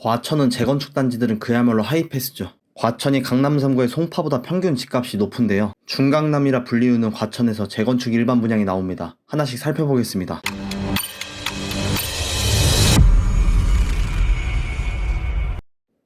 과천은 재건축 단지들은 그야말로 하이패스죠. 과천이 강남 3구의 송파보다 평균 집값이 높은데요. 중강남이라 불리우는 과천에서 재건축 일반 분양이 나옵니다. 하나씩 살펴보겠습니다.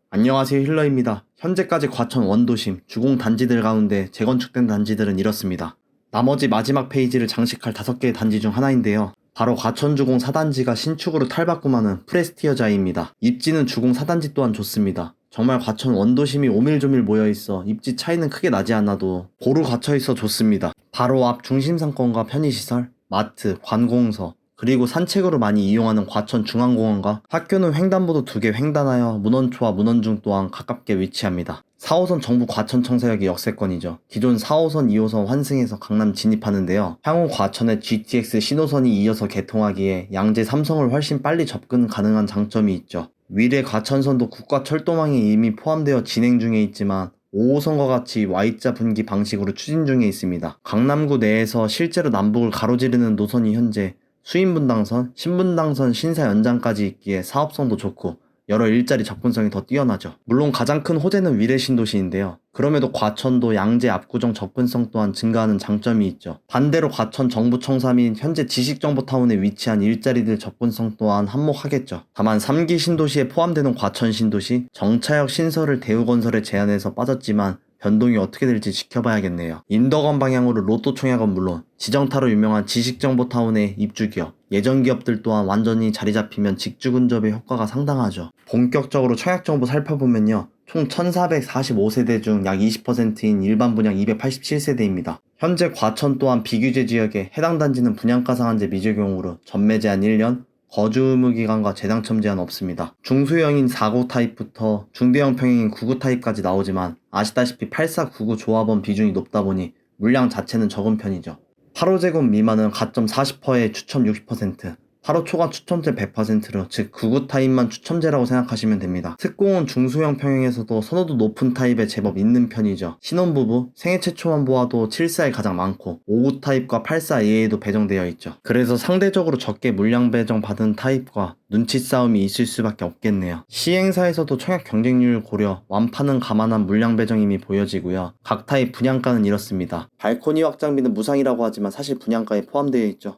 안녕하세요 힐러입니다. 현재까지 과천 원도심 주공 단지들 가운데 재건축된 단지들은 이렇습니다. 나머지 마지막 페이지를 장식할 5개의 단지 중 하나인데요. 바로 과천 주공 4단지가 신축으로 탈바꿈하는 프레스티어자이입니다. 입지는 주공 4단지 또한 좋습니다. 정말 과천 원도심이 오밀조밀 모여있어 입지 차이는 크게 나지 않아도 고루 갇혀있어 좋습니다. 바로 앞 중심상권과 편의시설, 마트, 관공서, 그리고 산책으로 많이 이용하는 과천 중앙공원과 학교는 횡단보도 두 개 횡단하여 문원초와 문원중 또한 가깝게 위치합니다. 4호선 정부 과천 청사역이 역세권이죠. 기존 4호선, 2호선 환승해서 강남 진입하는데요. 향후 과천에 GTX 신호선이 이어서 개통하기에 양재 삼성을 훨씬 빨리 접근 가능한 장점이 있죠. 위례 과천선도 국가철도망에 이미 포함되어 진행 중에 있지만 5호선과 같이 Y자 분기 방식으로 추진 중에 있습니다. 강남구 내에서 실제로 남북을 가로지르는 노선이 현재 수인분당선, 신분당선 신사 연장까지 있기에 사업성도 좋고 여러 일자리 접근성이 더 뛰어나죠. 물론 가장 큰 호재는 위례 신도시인데요. 그럼에도 과천도 양재 압구정 접근성 또한 증가하는 장점이 있죠. 반대로 과천 정부청사 및 현재 지식정보타운에 위치한 일자리들 접근성 또한 한몫하겠죠. 다만 3기 신도시에 포함되는 과천 신도시, 정차역 신설을 대우건설에 제안해서 빠졌지만 변동이 어떻게 될지 지켜봐야겠네요. 인덕원 방향으로 로또 청약은 물론 지정타로 유명한 지식정보타운의 입주기업, 예전 기업들 또한 완전히 자리 잡히면 직주 근접의 효과가 상당하죠. 본격적으로 청약 정보 살펴보면요. 총 1445세대 중 약 20%인 일반 분양 287세대입니다. 현재 과천 또한 비규제 지역에 해당 단지는 분양가 상한제 미적용으로 전매 제한 1년, 거주 의무 기간과 재당첨 제한 없습니다. 중소형인 4구 타입부터 중대형 평형인 9구 타입까지 나오지만 아시다시피 8499 조합원 비중이 높다 보니 물량 자체는 적은 편이죠. 8호 미만은 가점 40%에 추첨 60%, 8호 초과 추첨제 100%로 즉99 타입만 추첨제라고 생각하시면 됩니다. 특공은 중소형 평형에서도 선호도 높은 타입에 제법 있는 편이죠. 신혼부부, 생애 최초만 보아도 74에 가장 많고 59 타입과 84A에도 배정되어 있죠. 그래서 상대적으로 적게 물량 배정 받은 타입과 눈치 싸움이 있을 수밖에 없겠네요. 시행사에서도 청약 경쟁률 고려, 완파는 감안한 물량 배정임이 보여지고요. 각 타입 분양가는 이렇습니다. 발코니 확장비는 무상이라고 하지만 사실 분양가에 포함되어 있죠.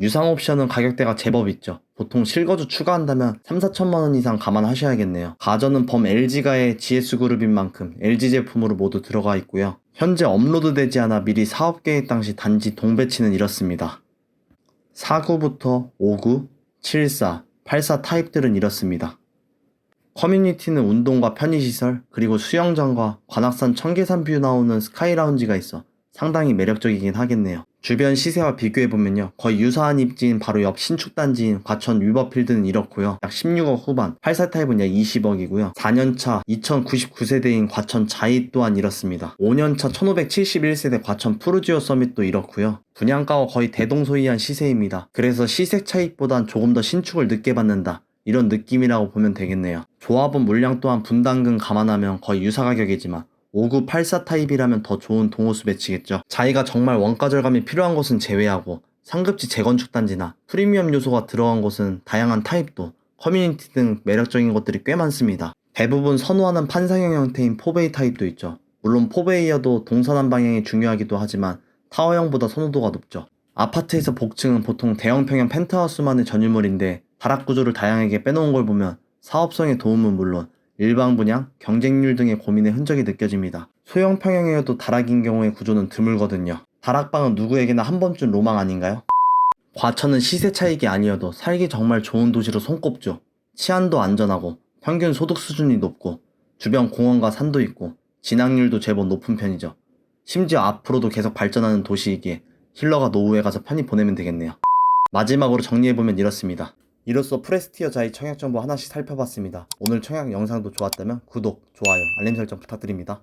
유상 옵션은 가격대가 제법 있죠. 보통 실거주 추가한다면 3, 4천만 원 이상 감안하셔야겠네요. 가전은 범 LG가의 GS그룹인 만큼 LG 제품으로 모두 들어가 있고요. 현재 업로드되지 않아 미리 사업 계획 당시 단지 동배치는 이렇습니다. 49부터 59, 74, 84 타입들은 이렇습니다. 커뮤니티는 운동과 편의시설, 그리고 수영장과 관악산 청계산 뷰 나오는 스카이 라운지가 있어 상당히 매력적이긴 하겠네요. 주변 시세와 비교해보면요. 거의 유사한 입지인 바로 옆 신축단지인 과천 위버필드는 이렇고요. 약 16억 후반, 84타입은 약 20억이고요. 4년차 2099세대인 과천 자이 또한 이렇습니다. 5년차 1571세대 과천 푸르지오 서밋도 이렇고요. 분양가와 거의 대동소이한 시세입니다. 그래서 시세 차익보단 조금 더 신축을 늦게 받는다. 이런 느낌이라고 보면 되겠네요. 조합원 물량 또한 분담금 감안하면 거의 유사 가격이지만 5984 타입이라면 더 좋은 동호수 배치겠죠. 자기가 정말 원가 절감이 필요한 곳은 제외하고 상급지 재건축 단지나 프리미엄 요소가 들어간 곳은 다양한 타입도 커뮤니티 등 매력적인 것들이 꽤 많습니다. 대부분 선호하는 판상형 형태인 포베이 타입도 있죠. 물론 포베이여도 동서남 방향이 중요하기도 하지만 타워형보다 선호도가 높죠. 아파트에서 복층은 보통 대형 평형 펜트하우스만의 전유물인데 다락 구조를 다양하게 빼놓은 걸 보면 사업성의 도움은 물론 일방 분양, 경쟁률 등의 고민의 흔적이 느껴집니다. 소형 평형이어도 다락인 경우의 구조는 드물거든요. 다락방은 누구에게나 한 번쯤 로망 아닌가요? 과천은 시세 차익이 아니어도 살기 정말 좋은 도시로 손꼽죠. 치안도 안전하고 평균 소득 수준이 높고 주변 공원과 산도 있고 진학률도 제법 높은 편이죠. 심지어 앞으로도 계속 발전하는 도시이기에 힐러가 노후에 가서 편히 보내면 되겠네요. 마지막으로 정리해보면 이렇습니다. 이로써 프레스티어 자이 청약 정보 하나씩 살펴봤습니다. 오늘 청약 영상도 좋았다면 구독, 좋아요, 알림 설정 부탁드립니다.